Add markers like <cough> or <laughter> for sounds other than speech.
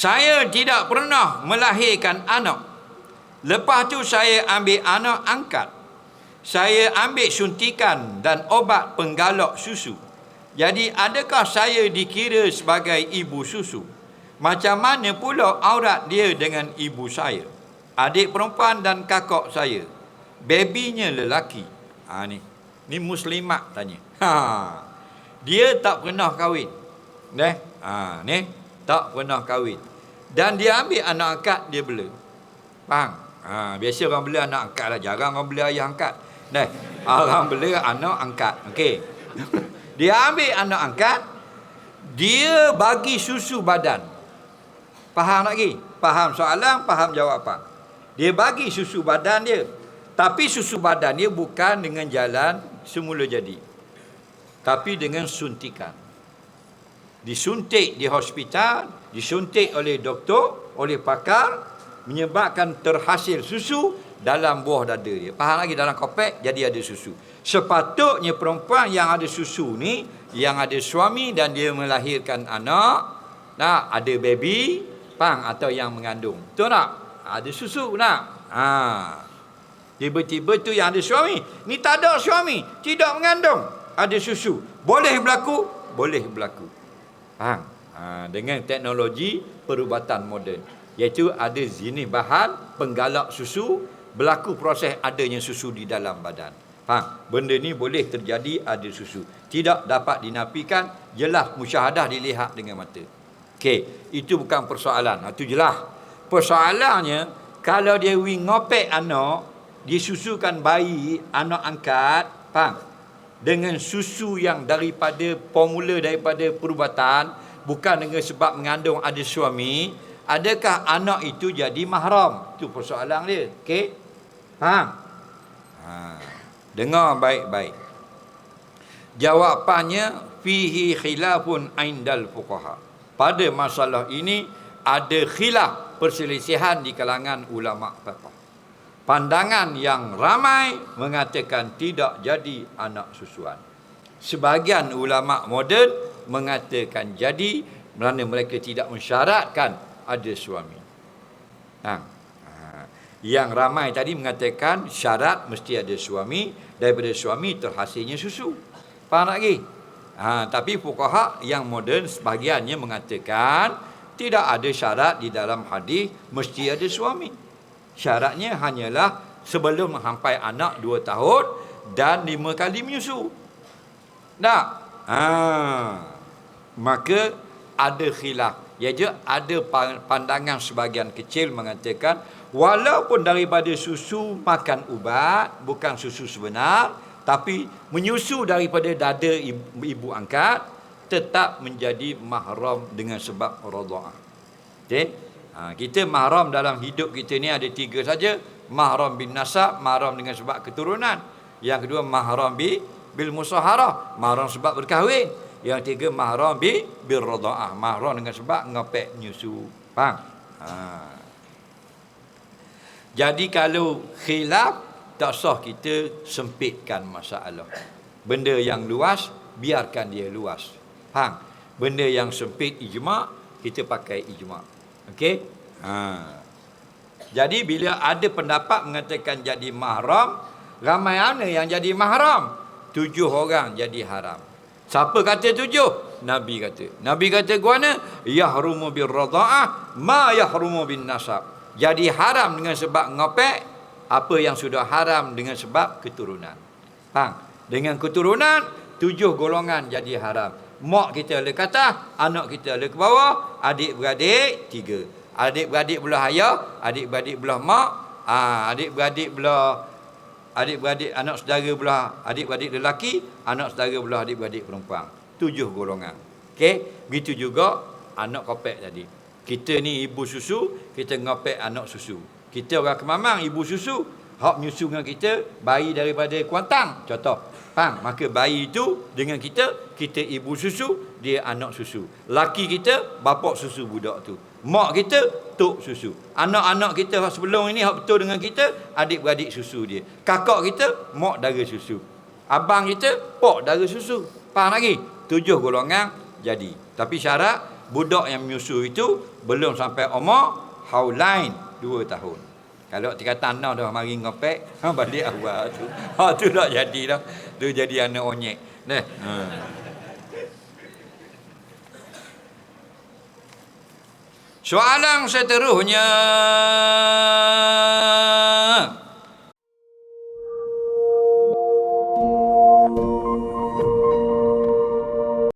Saya tidak pernah melahirkan anak. Lepas tu saya ambil anak angkat. Saya ambil suntikan dan obat penggalak susu. Jadi adakah saya dikira sebagai ibu susu? Macam mana pula aurat dia dengan ibu saya? Adik perempuan dan kakak saya. Babynya lelaki. Ha ni. Ni muslimat tanya. Ha. Dia tak pernah kahwin. Neh. Ha ni tak pernah kahwin. Dan dia ambil anak angkat dia bela. Faham? Ha, biasa orang bela anak angkat lah. Jarang orang bela ayah angkat. Neh. Orang bela anak angkat. Okey. dia ambil anak angkat. Dia bagi susu badan. Faham lagi? Faham soalan, faham jawapan. Dia bagi susu badan dia. Tapi susu badan dia bukan dengan jalan semula jadi. Tapi dengan suntikan. Disuntik di hospital, disuntik oleh doktor, oleh pakar, menyebabkan terhasil susu dalam buah dada dia. Faham lagi dalam kopek, jadi ada susu. Sepatutnya perempuan yang ada susu ni, yang ada suami dan dia melahirkan anak, nah, ada baby, pang atau yang mengandung. Betul tak? Ada susu nak. Ha. Tiba-tiba tu yang ada suami. Ni tak ada suami. Tidak mengandung. Ada susu. Boleh berlaku? Boleh berlaku. Faham? Ha. Dengan teknologi perubatan moden. Iaitu ada jenis bahan penggalak susu. Berlaku proses adanya susu di dalam badan. Faham? Benda ni boleh terjadi ada susu. Tidak dapat dinafikan. Jelas musyahadah dilihat dengan mata. Okey, itu bukan persoalan. Itu jelas. Persoalannya, kalau dia wing ngopek anak, disusukan bayi, anak angkat, faham? Dengan susu yang daripada formula daripada perubatan, bukan dengan sebab mengandung ada suami, adakah anak itu jadi mahram? Itu persoalan dia. Okey? Faham? Ha. Dengar baik-baik. Jawapannya, fihi khilafun aindal fuqaha pada masalah ini ada khilaf perselisihan di kalangan ulama fiqh. Pandangan yang ramai mengatakan tidak jadi anak susuan. Sebahagian ulama moden mengatakan jadi kerana mereka tidak mensyaratkan ada suami. Ha. Yang ramai tadi mengatakan syarat mesti ada suami daripada suami terhasilnya susu. Faham tak lagi? Ha, tapi fukaha yang moden sebahagiannya mengatakan tidak ada syarat di dalam hadis mesti ada suami. Syaratnya hanyalah sebelum sampai anak dua tahun dan lima kali menyusu. Tak? Ha, maka ada khilaf. Iaitu ada pandangan sebahagian kecil mengatakan walaupun daripada susu makan ubat bukan susu sebenar tapi menyusu daripada dada ibu, ibu angkat tetap menjadi mahram dengan sebab radhaah. Okey? Ha, kita mahram dalam hidup kita ni ada tiga saja. Mahram bin nasab, mahram dengan sebab keturunan. Yang kedua mahram bi bil musaharah, mahram sebab berkahwin. Yang tiga mahram bi bil radhaah, mahram dengan sebab ngepek nyusu. Faham? Ha. Jadi kalau khilaf tak sah kita sempitkan masalah. Benda yang luas, biarkan dia luas. Faham? Benda yang sempit ijma' kita pakai ijma'. Okey? Ha. Jadi bila ada pendapat mengatakan jadi mahram, ramai mana yang jadi mahram? Tujuh orang jadi haram. Siapa kata tujuh? Nabi kata. Nabi kata guana yahrumu bir radha'ah ma yahrumu bin nasab. Jadi haram dengan sebab ngopek apa yang sudah haram dengan sebab keturunan. Faham? Dengan keturunan, tujuh golongan jadi haram. Mak kita le kata, anak kita le ke bawah, adik-beradik, tiga. Adik-beradik belah ayah, adik-beradik belah mak, ah, adik-beradik belah adik-beradik anak saudara belah adik-beradik lelaki, anak saudara belah adik-beradik perempuan. Tujuh golongan. Okey, begitu juga anak kopek tadi. Kita ni ibu susu, kita ngopek anak susu. Kita orang kemamang, ibu susu. Hak menyusu dengan kita, bayi daripada kuantang. Contoh. Faham? Maka bayi itu dengan kita, kita ibu susu, dia anak susu. Laki kita, bapak susu budak tu. Mak kita, tok susu. Anak-anak kita sebelum ini, hak betul dengan kita, adik-beradik susu dia. Kakak kita, mak dara susu. Abang kita, pok dara susu. Faham lagi? Tujuh golongan jadi. Tapi syarat, budak yang menyusu itu belum sampai umur haulain dua tahun. Kalau tiga tanah dah mari ngopek, <laughs> ha balik awal tu. Ha tu tak jadi dah. Tu jadi anak onyek. Nah. Ha. Soalan seterusnya